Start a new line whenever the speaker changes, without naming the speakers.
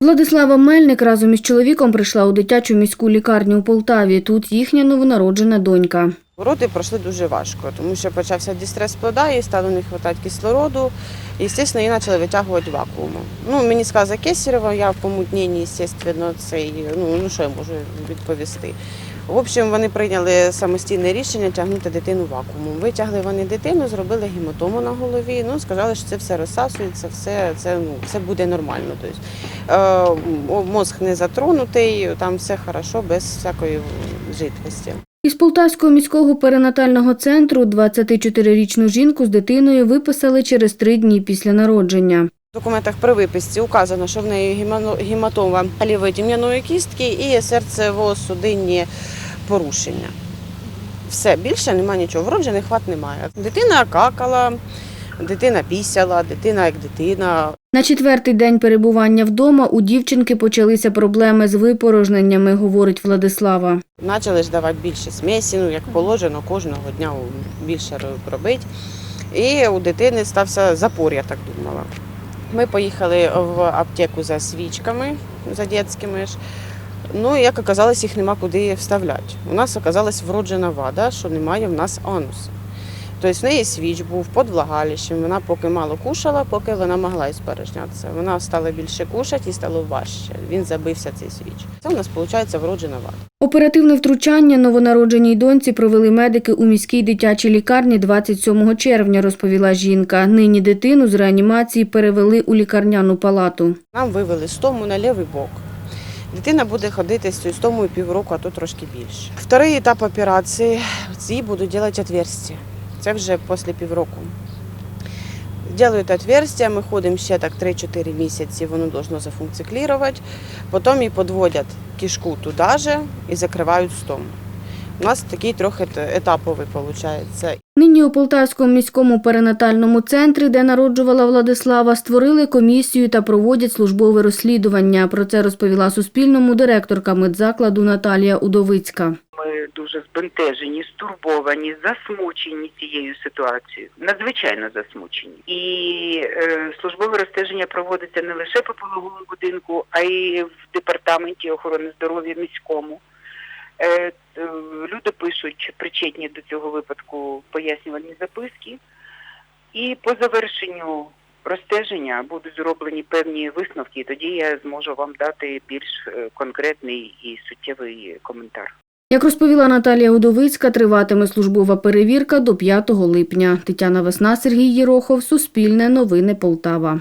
Владислава Мельник разом із чоловіком прийшла у дитячу міську лікарню у Полтаві. Тут їхня новонароджена донька.
Роди пройшли дуже важко, тому що почався дистрес плода, їй стало не вистачати кислороду. І, звісно, її почали витягувати вакуумом. Ну, мені сказали Кесарева, я в помутненні, звісно, цей, ну, ну що я можу відповісти. В общем, вони прийняли самостійне рішення тягнути дитину вакуумом. Витягли вони дитину, зробили гематому на голові. Ну, сказали, що це все розсасується, все, це, ну, все буде нормально. Тобто, мозг не затронутий, там все хорошо, без всякої жидкості.
Із Полтавського міського перинатального центру 24-річну жінку з дитиною виписали через три дні після народження.
В документах при виписці указано, що в неї гематома лівої тім'яної кістки і серцево-судинні порушення. Все, більше немає нічого, вроджених вад немає. Дитина какала, дитина пісяла, дитина як дитина.
На четвертий день перебування вдома у дівчинки почалися проблеми з випорожненнями, говорить Владислава.
Почали ж давати більше смесі, ну як положено, кожного дня більше робити. І у дитини стався запор, я так думала. Ми поїхали в аптеку за свічками, за дитячими ж. Ну, як оказалось, їх нема куди вставляти. У нас оказалась вроджена вада, що немає в нас анусу. Тобто в неї свіч був під влагалищем, вона поки мало кушала, поки вона могла іспорожнятися. Вона стала більше кушати і стало важче. Він забився цей свіч. Це у нас виходить вроджена вада.
Оперативне втручання новонародженій доньці провели медики у міській дитячій лікарні 27 червня, розповіла жінка. Нині дитину з реанімації перевели у лікарняну палату.
Нам вивели стому на лівий бок. Дитина буде ходити з стомою півроку, а то трошки більше. Вторий етап операції їй будуть робити отверстия. Це вже після півроку. Делають отверстия, ми ходимо ще так 3-4 місяці, воно должно зафункціонувати. Потім її підводять кишку туди же і закривають стому. У нас такий трохи етаповий виходить.
Нині у Полтавському міському перинатальному центрі, де народжувала Владислава, створили комісію та проводять службове розслідування. Про це розповіла Суспільному директорка медзакладу Наталія Удовицька.
Збентежені, стурбовані, засмучені цією ситуацією, надзвичайно засмучені. І е, службове розстеження проводиться не лише по пологовому будинку, а й в департаменті охорони здоров'я міському. Е, е, люди пишуть причетні до цього випадку пояснювальні записки, і по завершенню розстеження будуть зроблені певні висновки. і Тоді я зможу вам дати більш е, конкретний і суттєвий коментар.
Як розповіла Наталія Удовицька, триватиме службова перевірка до 5 липня. Тетяна Весна, Сергій Єрохов, Суспільне новини Полтава.